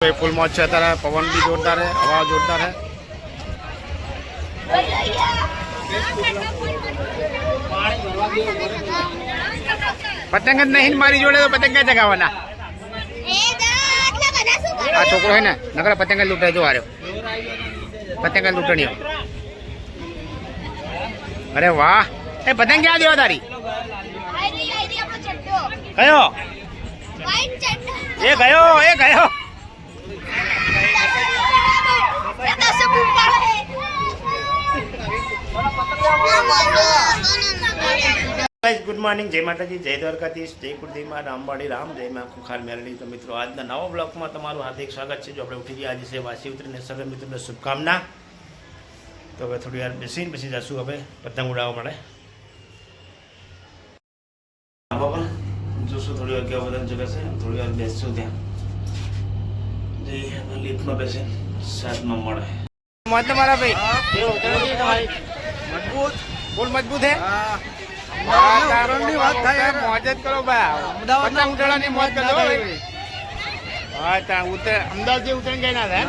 ये फुल मौज से आता है पवन भी जोरदार है हवा जोरदार है પતંગ જ નહીં ને મારી જોડે તો પતંગ ક્યાં ચગાવવાના આ છોકરો હે ને નકર પતંગ જ લૂંટાય જો હાર્યો પતંગ જ લૂંટણીઓ અરે વાહ એ પતંગ ક્યાં દેવા તારી કયો એ ગયો એ ગયો ગુડ મોર્નિંગ જય માતાજી જય દ્વારકાધીશ જય કુર્દીમાં રામવાડી રામ જય માં ખુખાર મેરડી તો મિત્રો આજના નવા બ્લોકમાં તમારું હાર્દિક સ્વાગત છે. જો આપણે ઉઠી ગયા આજે છે વાસી ઉતરીને સર્વે મિત્રોને શુભકામના. તો હવે થોડી વાર બેસીને બેસી જશું હવે. પતંગ ઉડાવવા માટે. બાબા. જોશું થોડી વાર કેવા બધા જગા છે. થોડી વાર બેસશું ત્યાં. જે લિફ્ટમાં બેસે સાતમાં મળે તમારા ભાઈ. મજબૂત? ફૂલ મજબૂત હે? અમદાવાદ જે ઉતરીને ગઈ ના? થાય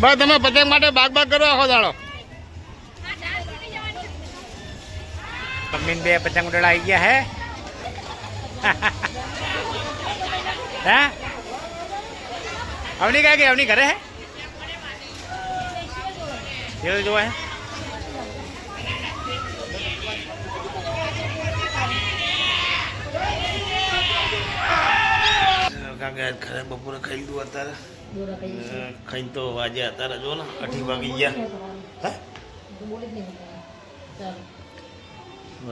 બસ તમે પતંગ માટે બાગ બાગ કરો આખો દાડો. મમ્મીને બે પતંગ ઉડાડા આવી ગયા હે? હે? અવની ક્યાં ગઈ અવની ઘરે હે? એવું જોવા હે? કારણ કે ખરે બપોરે ખાઈ લીધું અત્યારે? ખાઈને તો વાજે અત્યારે જો ને અઢી વાગી ગયા. હે?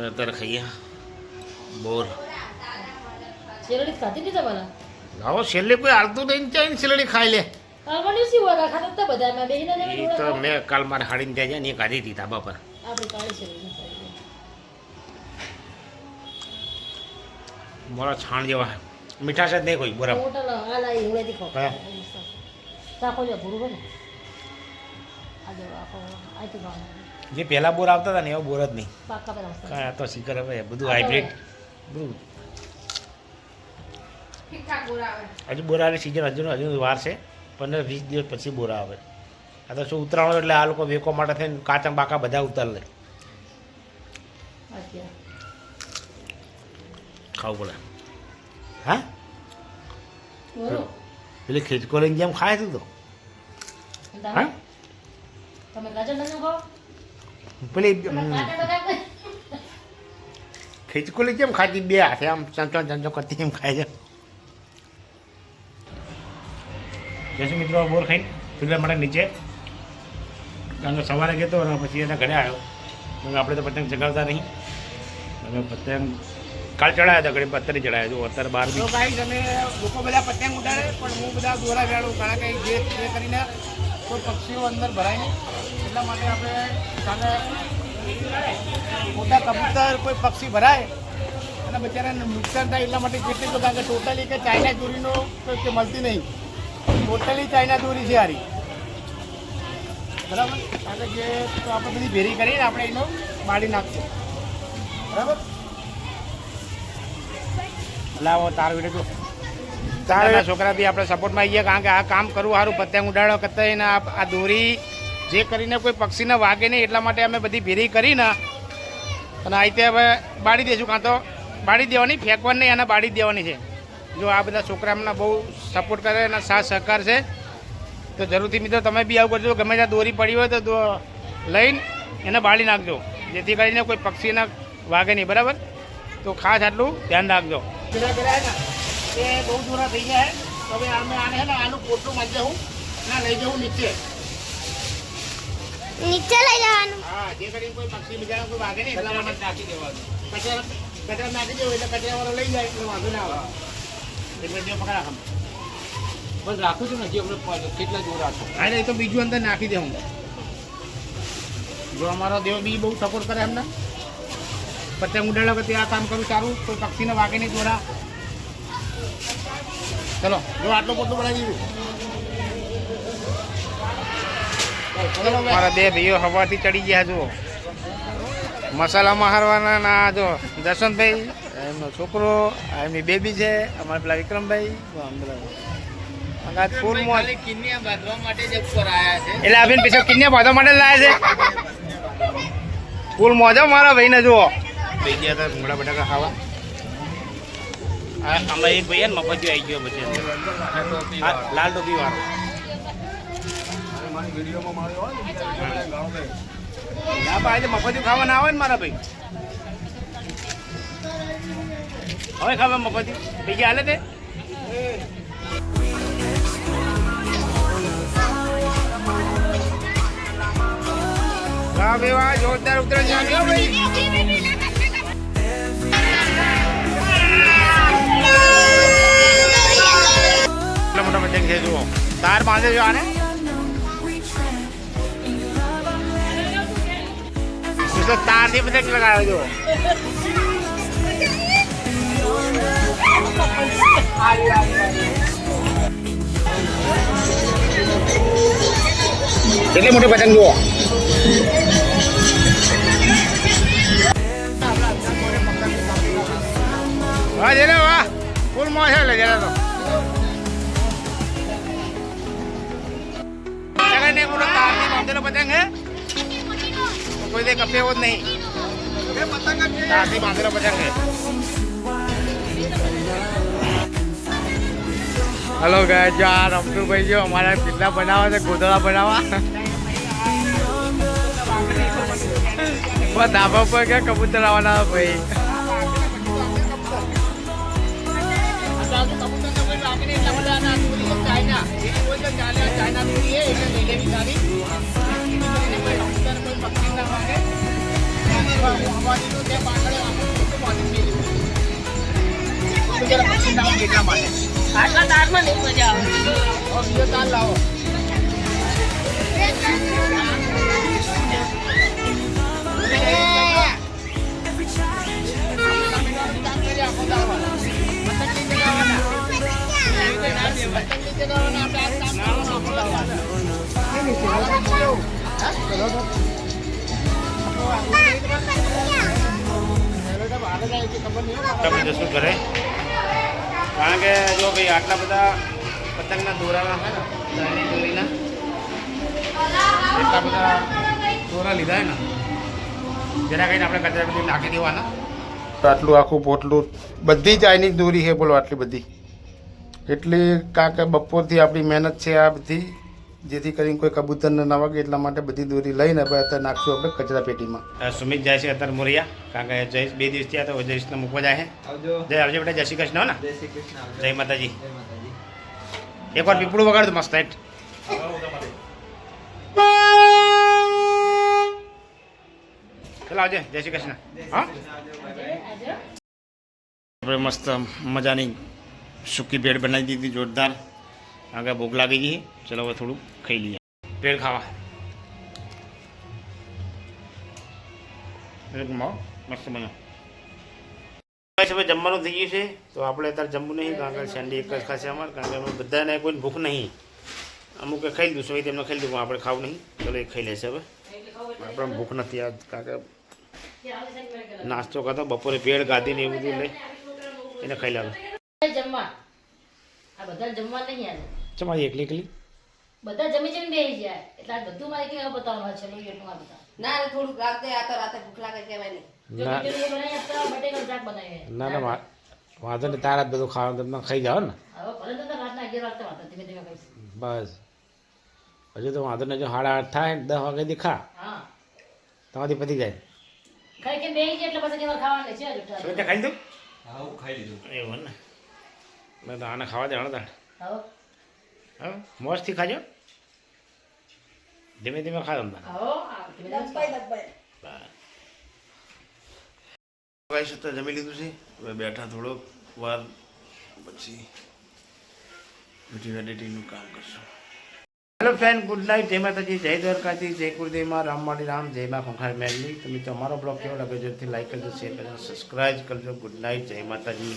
અત્યારે ખાઈએ બોર. શેરડી ખાતી નહીં તમારા લાવો છેલ્લે કોઈ હાલતું નહીં ત્યાં સિલડી ખાઈ લે. એ તો મેં કાલ મારે હાડીને ત્યાં જાય ને એ. મોડા છાણ જેવા. મીઠાશ જ નહીં કોઈ બરાબર. જો પહેલા બોર આવતા હતા ને એવા બોર જ નહીં. કાંઈ આ તો શીખર હવે બધું હાઇબ્રિડ બધું હજુ બોરાની સિઝન હજુ હજુ વાર છે. પંદર વીસ દિવસ પછી બોરા આવે. આ તો શું ઉતરાણો એટલે આ લોકો વેકો માટે થઈને કાચા બાકા બધા ઉતાર લે. ખાવું પડે. હા. પેલી લઈને જેમ ખાય તું. તો? હા? પેલી કાચા તો કેમ ખાતી બે હાથે આમ ચંચો ચંચો કરતી એમ ખાય છે. જશું મિત્રો બોર ખાઈ ફિલ્મ માટે નીચે. કારણ કે સવારે ગયો અને પછી એના ઘરે આવ્યો. કારણ આપણે તો પતંગ ચગાવતા નહીં. અને પતંગ કાલ ચડાયા હતા ઘડી પત્તરી ચડાયા જો અત્યારે બાર તો ગાઈસ અમે લોકો બધા પતંગ ઉડાડે પણ હું બધા દોરા વેળું કારણ કે જે જે કરીને કોઈ પક્ષીઓ અંદર ભરાય નહીં. એટલા માટે આપણે કારણ મોટા કબૂતર કોઈ પક્ષી ભરાય અને બચારાને નુકસાન થાય એટલા માટે કેટલી તો કારણ કે ટોટલી કે ચાઇના ચોરીનો કોઈ મળતી નહીં. ટોટલી ચાઇના દોરી છે હારી. બરાબર? એટલે જે તો આપણે બધી ભેરી કરીને આપણે એનો બાળી નાખશું. બરાબર? લાવો તાર વીડિયો જો. તારા છોકરા બી આપણે સપોર્ટમાં આવીએ કારણ કે આ કામ કરવું સારું પતંગ ઉડાડો કરતા આ દોરી જે કરીને કોઈ પક્ષીને વાગે નહીં એટલા માટે અમે બધી ભેરી કરીને અને આ રીતે હવે બાળી દઈશું કાં તો બાળી દેવાની ફેંકવાની નહીં અને બાળી દેવાની છે. જો આ બધા છોકરા બહુ સપોર્ટ કરે અને સાથ સહકાર છે તો જરૂરથી મિત્રો તમે બી આવું કરજો. ગમે ત્યાં દોરી પડી હોય તો લઈને એને બાળી નાખજો. જેથી કરીને કોઈ પક્ષીને વાગે નહીં બરાબર? તો ખાસ આટલું ધ્યાન રાખજો. એ બહુ દૂરા થઈ ગયા તો હવે અમે આને ને આનું પોટલું મારી હું ના લઈ જવું નીચે. નીચે લઈ જવાનું. હા જે કરી કોઈ પક્ષી બીજાને કોઈ વાગે નહીં એટલા માટે નાખી દેવાનું. કચરા કચરા નાખી દેવું એટલે કચરાવાળો લઈ જાય એટલે વાંધો ના આવે એટલે જે પકડા ખમ બસ રાખું છું ને હજી આપણે કેટલા જોર રાખો. હા એટલે એ તો બીજું અંદર નાખી દે હું. જો અમારો દેવ બી બહુ સપોર્ટ કરે એમને. પતંગ ઉડાડો કે આ કામ કરું સારું કોઈ પક્ષીને વાગે નહીં દોરા. ચલો જો આટલું પોટલું બનાવી દીધું. મારા બે ભાઈઓ હવાથી ચડી ગયા જુઓ. મસાલામાં હારવાના ના જો. દર્શનભાઈ એમનો છોકરો આ એમની બેબી છે અમારા પેલા વિક્રમભાઈ. તો આમ ફૂલ મોજ. કિન્યા બાંધવા માટે જ ઉપર આયા છે એટલે આવીને પીછો કિન્યા બાંધવા માટે લાયા છે. ફૂલ મોજો મારા ભાઈને જુઓ. થઈ ગયા હતા ભૂંગળા બટાકા ખાવા. આ આમાં એક ભાઈ હે આવી ગયો પછી. લાલ ટોપી વાળો. ના પાડે મફતી ખાવા ના આવે ને મારા ભાઈ. હવે ખાવા મફતી બીજી હાલે તે? જોરદાર ઉતરાયણ છે ભાઈ મોટા પતંગ છે, જુઓ. તાર બાંધે જો આને. તારથી પતંગ લગાવ્યો જો કેટલી મોટી પતંગ જુઓ વાહ જેને વાહ ફૂલ મોજ છે લે જેને તો જગને પૂરો તારથી બાંધેલો પતંગ હે કોઈ દે કપે એવો જ નહીં તારથી બાંધેલો પતંગ હે હલો ગયા જો આ રમતુભાઈ જો અમારા પિલ્લા બનાવવા છે ગોદળા બનાવવા ધાબા પર ક્યાં કબૂતર આવવાના ભાઈ? આટલા તારમાં નહીં મજા આવે. તમે જશું ઘરે? કારણ કે જો ભાઈ આટલા બધા પતંગના દોરાના છે ને, દોરીના એટલા બધા દોરા લીધા ને જેના કરીને આપણે કચરા બધી નાખી દેવાના. તો આટલું આખું પોટલું, બધી ચાઇનીઝ દોરી છે બોલો આટલી બધી. એટલી કારણ કે બપોરથી આપણી મહેનત છે આ બધી. જેથી કરીને કોઈ કબૂતર ન ના વાગે એટલા માટે બધી દોરી લઈને આપણે અત્યારે નાખશું આપણે કચરા પેટીમાં. સુમિત જાય છે અત્યારે મોરિયા કારણ કે જયેશ બે દિવસ થયા તો જયેશને મૂકવા જાય જય આવજો બેટા જય શ્રી કૃષ્ણ ને. જય માતાજી. એક વાર એકવાર પીપળું વગાડ દો મસ્ત એટ ચલો આવજે જય શ્રી કૃષ્ણ. હા? આપણે મસ્ત મજાની સૂકી ભેળ બનાવી દીધી જોરદાર. આગળ ભૂખ લાગી ગઈ. ચલો હવે થોડું ખાઈ લઈએ. ભેળ ખાવા. મસ્ત બન્યો હવે જમવાનું થઈ ગયું છે તો આપણે અત્યારે જમવું નહીં કારણ કે સેન્ડી એક જ ખાશે અમારે કારણ કે અમે બધાને કોઈ ભૂખ નહીં. અમુકે ખાઈ લીધું સોય તેમને ખાઈ લીધું પણ આપણે ખાવું નહીં. ચલો એ ખાઈ લેશે હવે. આપણે ભૂખ નથી આ કારણ કે નાસ્તો કરતો બપોરે ભેળ ગાધી ને એવું બધું લઈ એને ખાઈ લાવે જમવા. આ બધા જમવા નહીં આવે તમારી એકલી એકલી બધા જમી જમી બેસી જાય. એટલે આ બધું મારે કેવા બતાવવાનું છે એટલું આ બતાવ ના થોડુંક રાતે આ તો રાતે ભૂખ લાગે કહેવાય નહીં. ના. ના ના વાંધો નહીં તારા બધું ખાવાનું તમને ખાઈ જાઓ ને. બસ. હજુ તો વાંધો નહીં જો સાડા આઠ થાય ને દસ વાગ્યાથી ખા. તમારી પતી જાય. ખાઈ કે એટલે ખાવાનું છે જુઠ્ઠા. શું ખાઈ દઉં હા હું ખાઈ લીધું. એવું ને. મેં તો આને ખાવા દેવાનું તાણ હા? મોજથી ખાજો. ધીમે ધીમે ખાજો તમે. આવો આ ધીમે ધીમે ડબ્બાઈ ડબ્બાઈ ગાઈસ તો જમી લીધું છે. હવે બેઠા થોડોક વાર પછી વીડિયો એડિટિંગનું કામ કરશું. Hello friend good night. જય માતાજી જય દ્વારકાજી જય કુળદેવમાં રામ માળી રામ જય મા ખંખાર મેલની તમે તમારો બ્લોગ કેવો લાગે જરૂરથી લાઈક કરજો શેર કરજો સબસ્ક્રાઈબ કરજો. ગુડ નાઇટ જય માતાજી.